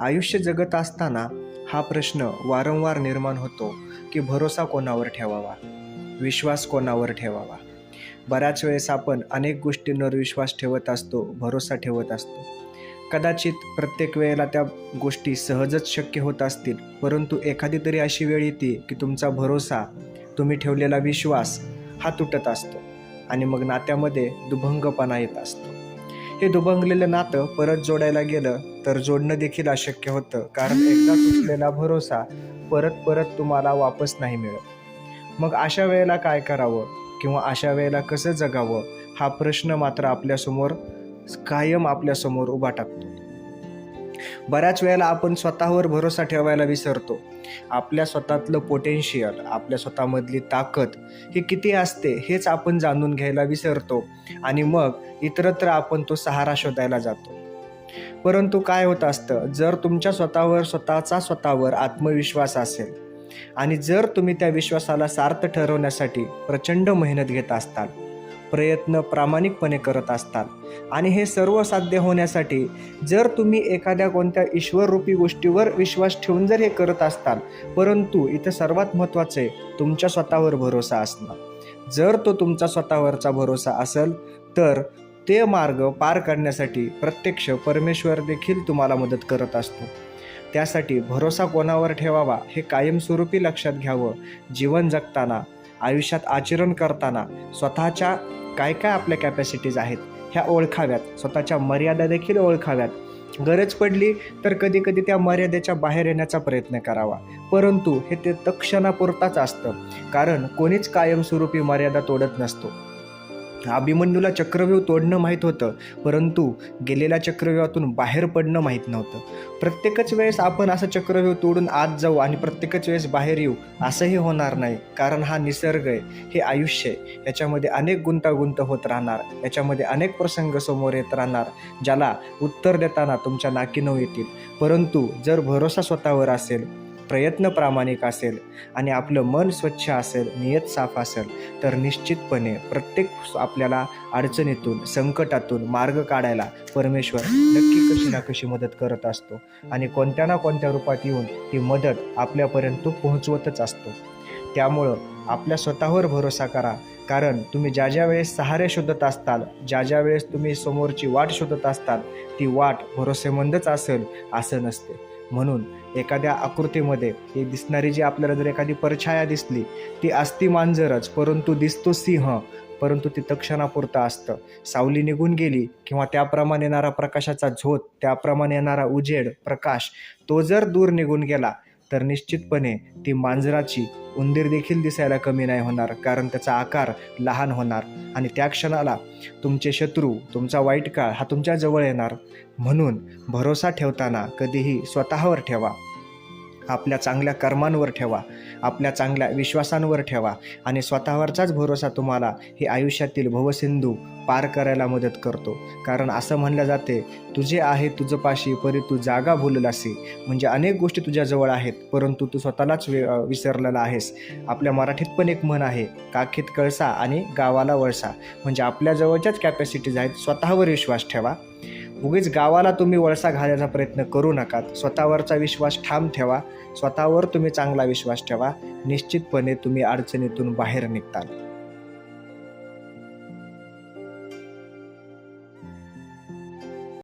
आयुष्य जगत असताना हा प्रश्न वारंवार निर्माण होतो की भरोसा कोणावर ठेवावा? विश्वास कोणावर ठेवावा? बऱ्याच वेळेस आपण अनेक गोष्टींवर विश्वास ठेवत असतो भरोसा ठेवत असतो. कदाचित प्रत्येक वेळेला त्या गोष्टी सहजच शक्य होत असतील परंतु एखादी तरी अशी वेळ येते की तुमचा भरोसा तुम्ही ठेवलेला विश्वास हा तुटत असतो आणि मग नात्यामध्ये दुभंगपणा येत असतो. हे दुभंगलेलं नातं परत जोडायला गेलं तर जोडणं देखील अशक्य होतं. कारण एकदा तुटलेला भरोसा परत परत तुम्हाला वापस नाही मिळत. मग अशा वेळेला काय करावं? किंवा अशा वेळेला कसं जगावं? हा प्रश्न मात्र आपल्यासमोर कायम आपल्यासमोर उभा टाकतो. बऱ्याच वेळेला आपण स्वतःवर भरोसा ठेवायला विसरतो. आपल्या स्वतःतलं पोटेन्शियल आपल्या स्वतःमधली ताकद ही किती असते हेच आपण जाणून घ्यायला विसरतो आणि मग इतरत्र आपण तो सहारा शोधायला जातो. परंतु काय होत असतं जर तुमच्या स्वतःवर स्वतःचा स्वतःवर आत्मविश्वास असेल आणि जर तुम्ही त्या विश्वासाला सार्थ ठरवण्यासाठी प्रचंड मेहनत घेत असताल प्रयत्न प्रामाणिकपणे करत असतात. आणि हे सर्व साध्य होण्यासाठी जर तुम्ही एखाद्या कोणत्या ईश्वररूपी गोष्टीवर विश्वास ठेवून जर हे करत असताल परंतु इथं सर्वात महत्त्वाचं आहे तुमच्या स्वतःवर भरोसा असणं. जर तो तुमचा स्वतःवरचा भरोसा असेल तर ते मार्ग पार करण्यासाठी प्रत्यक्ष परमेश्वर देखील तुम्हाला मदत करत असतो. त्यासाठी भरोसा कोणावर ठेवावा हे कायमस्वरूपी लक्षात घ्यावं. जीवन जगताना आयुष्यात आचरण करताना स्वतःच्या काय काय आपल्या कॅपॅसिटीज आहेत ह्या ओळखाव्यात. स्वतःच्या मर्यादा देखील ओळखाव्यात. गरज पडली तर कधी कधी त्या मर्यादेच्या बाहेर येण्याचा प्रयत्न करावा. परंतु हे ते तक्षणापुरताच असतं. कारण कोणीच कायमस्वरूपी मर्यादा तोडत नसतो. अभिमन्यूला चक्रव्यूह तोडणं माहीत होतं परंतु गेलेल्या चक्रव्यूहातून बाहेर पडणं माहीत नव्हतं. प्रत्येकच वेळेस आपण असं चक्रव्यूह तोडून आत जाऊ आणि प्रत्येकच वेळेस बाहेर येऊ असंही होणार नाही कारण हा निसर्ग आहे हे आयुष्य आहे. याच्यामध्ये अनेक गुंतागुंत होत राहणार याच्यामध्ये अनेक प्रसंग समोर येत राहणार ज्याला उत्तर देताना तुमच्या नाकीनऊ येतील. परंतु जर भरोसा स्वतःवर असेल प्रयत्न प्रामाणिक असेल आणि आपलं मन स्वच्छ असेल नियत साफ असेल तर निश्चितपणे प्रत्येक आपल्याला अडचणीतून संकटातून मार्ग काढायला परमेश्वर नक्की कशी ना कशी मदत करत असतो आणि कोणत्या ना कोणत्या रूपात येऊन ती मदत आपल्यापर्यंत पोहोचवतच असतो. त्यामुळं आपल्या स्वतःवर भरोसा करा कारण तुम्ही ज्या ज्या वेळेस सहारे शोधत असताल ज्या ज्या वेळेस तुम्ही समोरची वाट शोधत असताल ती वाट भरोसेमंदच असेल असं नसते. म्हणून एखाद्या आकृतीमध्ये ही दिसणारी जी आपल्याला जर एखादी परछाया दिसली ती असती मांजरच परंतु दिसतो सिंह परंतु ती तक्षणापुरतं असतं. सावली निघून गेली किंवा त्याप्रमाणे येणारा प्रकाशाचा झोत त्याप्रमाणे येणारा उजेड प्रकाश तो जर दूर निघून गेला तर निश्चितपणे ती मांजराची उंदीर देखील दिसायला कमी नाही होणार कारण त्याचा आकार लहान होणार आणि त्या क्षणाला तुमचे शत्रू तुमचा वाईट काळ हा तुमच्या जवळ येणार. म्हणून भरोसा ठेवताना कधीही स्वतःवर ठेवा. आपल्या चांगल्या कर्मांवर ठेवा आपल्या चांगल्या विश्वासांवर ठेवा आणि स्वतःवरचाच भरोसा तुम्हाला हे आयुष्यातील भवसिंधू पार करायला मदत करतो. कारण असं म्हणलं जाते तुझे आहे तुझं पाशी परी तू जागा भुललासी. म्हणजे अनेक गोष्टी तुझ्याजवळ आहेत परंतु तू स्वतःलाच वि विसरलेला आहेस. आपल्या मराठीत पण एक म्हण आहे काखीत कळसा आणि गावाला वळसा. म्हणजे आपल्या जवळच्याच कॅपॅसिटीज आहेत स्वतःवर विश्वास ठेवा. उगीच गावाला तुम्ही वळसा घालायचा प्रयत्न करू नका स्वतःवरचा विश्वास ठाम ठेवा. स्वतःवर तुम्ही चांगला विश्वास ठेवा. निश्चितपणे तुम्ही अडचणीतून बाहेर निघताल.